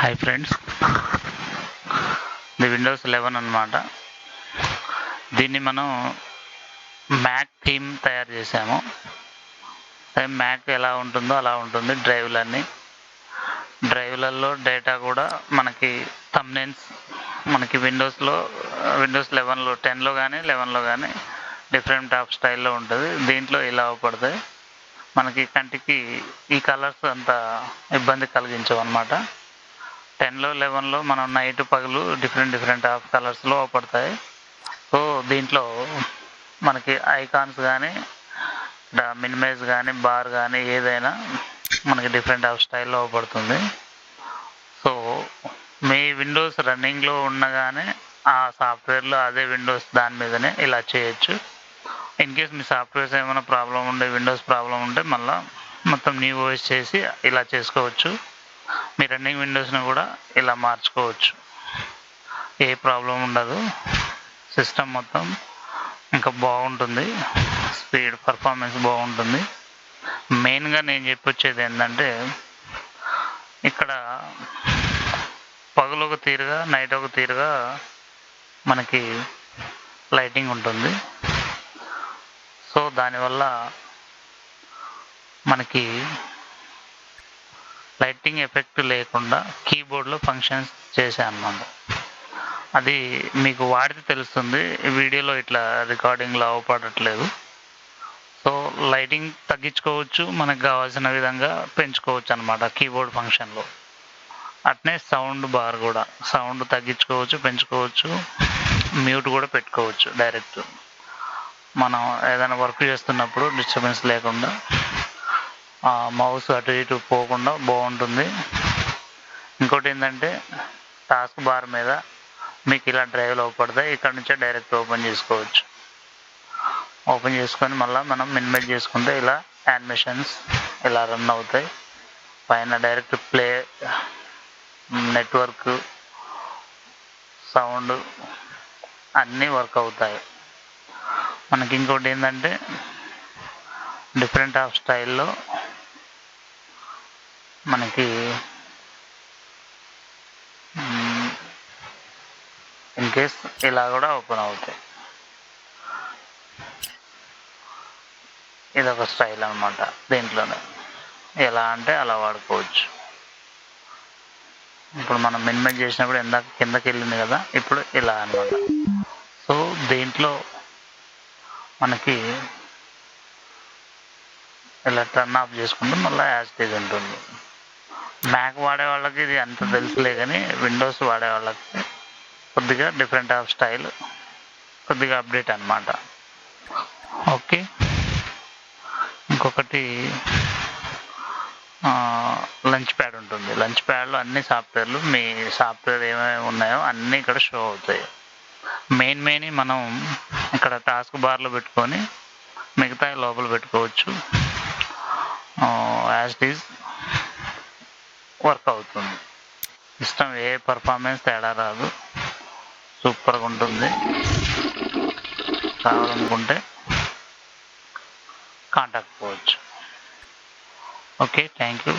Hi friends. ఇది Windows eleven అనమాట దీన్ని మనం మ్యాక్ థీమ్ తయారు చేసాము మ్యాక్ ఎలా ఉంటుందో అలా ఉంటుంది డ్రైవ్లన్నీ. డ్రైవ్లలో డేటా కూడా మనకి తమ్నెన్స్ మనకి విండోస్లో విండోస్ లెవెన్లో టెన్లో కానీ లెవెన్లో కానీ డిఫరెంట్ ఆఫ్ స్టైల్లో ఉంటుంది. దీంట్లో ఇలా అవపడతాయి. మనకి కంటికి ఈ కలర్స్ అంత ఇబ్బంది కలిగించవు అనమాట టెన్లో లెవెన్లో మనం నైట్ పగలు డిఫరెంట్ డిఫరెంట్ ఆఫ్ కలర్స్లో పడతాయి. సో దీంట్లో మనకి ఐకాన్స్ కానీ మినిమైజ్ కానీ బార్ కానీ ఏదైనా మనకి డిఫరెంట్ ఆఫ్ స్టైల్లో పడుతుంది. సో మీ విండోస్ రన్నింగ్లో ఉండగానే ఆ సాఫ్ట్వేర్లో అదే విండోస్ దాని మీదనే ఇలా చేయొచ్చు. ఇన్ కేస్ మీ సాఫ్ట్వేర్స్ ఏమైనా ప్రాబ్లం ఉండే విండోస్ ప్రాబ్లం ఉంటే మళ్ళీ మొత్తం న్యూ ఓఎస్ చేసి ఇలా చేసుకోవచ్చు. మీ రన్నింగ్ విండోస్ని కూడా ఇలా మార్చుకోవచ్చు. ఏ ప్రాబ్లం ఉండదు. సిస్టమ్ మొత్తం ఇంకా బాగుంటుంది. స్పీడ్ పర్ఫార్మెన్స్ బాగుంటుంది. మెయిన్గా నేను చెప్పొచ్చేది ఏంటంటే ఇక్కడ పగలు ఒక తీరుగా నైట్ ఒక తీరుగా మనకి లైటింగ్ ఉంటుంది. సో దానివల్ల మనకి లైటింగ్ ఎఫెక్ట్ లేకుండా కీబోర్డ్లో ఫంక్షన్స్ చేశాను మనం అది మీకు వాడితే తెలుస్తుంది. వీడియోలో ఇట్లా రికార్డింగ్లో అవపడట్లేదు. సో లైటింగ్ తగ్గించుకోవచ్చు మనకు కావాల్సిన విధంగా పెంచుకోవచ్చు అనమాట కీబోర్డ్ ఫంక్షన్లో. అట్నే సౌండ్ బార్ కూడా సౌండ్ తగ్గించుకోవచ్చు పెంచుకోవచ్చు మ్యూట్ కూడా పెట్టుకోవచ్చు డైరెక్ట్. మనం ఏదైనా వర్క్ చేస్తున్నప్పుడు డిస్టర్బెన్స్ లేకుండా మౌస్ అటు ఇటు పోకుండా బాగుంటుంది. ఇంకోటి ఏంటంటే టాస్క్ బార్ మీద మీకు ఇలా డ్రైవ్లు లోపడతాయి ఇక్కడ నుంచే డైరెక్ట్ ఓపెన్ చేసుకోవచ్చు. ఓపెన్ చేసుకొని మళ్ళీ మనం మినిమైజ్ చేసుకుంటే ఇలా యానిమేషన్స్ ఇలా రన్ అవుతాయి. పైన డైరెక్ట్ ప్లే నెట్వర్క్ సౌండ్ అన్నీ వర్క్ అవుతాయి. మనకి ఇంకోటి ఏంటంటే డిఫరెంట్ ఆఫ్ స్టైల్లో మనకి ఇన్ కేస్ ఇలా కూడా ఓపెన్ అవుతాయి. ఇది ఒక స్టైల్ అనమాట దీంట్లోనే. ఎలా అంటే అలా వాడుకోవచ్చు. ఇప్పుడు మనం మినిమైజ్ చేసినప్పుడు ఎందాక కిందకి వెళ్ళింది కదా ఇప్పుడు ఇలా అనమాట సో దీంట్లో మనకి ఇలా టర్న్ ఆఫ్ చేసుకుంటే మళ్ళీ యాస్టేజ్ ఉంటుంది. మ్యాక్ వాడే వాళ్ళకి ఇది అంత తెలుసులే కానీ విండోస్ వాడే వాళ్ళకి కొద్దిగా డిఫరెంట్ ఆఫ్ స్టైల్ కొద్దిగా అప్డేట్ అనమాట ఓకే ఇంకొకటి లంచ్ ప్యాడ్ ఉంటుంది. లంచ్ ప్యాడ్లో అన్ని సాఫ్ట్వేర్లు మీ సాఫ్ట్వేర్ ఏమేమి ఉన్నాయో అన్నీ ఇక్కడ షో అవుతాయి. మెయిన్ మెయిన్ మనం ఇక్కడ టాస్క్ బార్లో పెట్టుకొని మిగతా లోపల పెట్టుకోవచ్చు. యాజ్ ఇట్ ఈజ్ వర్క్ అవుతుంది. సిస్టమ్ ఏ పర్ఫార్మెన్స్ తేడా రాదు. సూపర్గా ఉంటుంది. కావాలనుకుంటే కాంటాక్ట్ పోవచ్చు. Okay thank you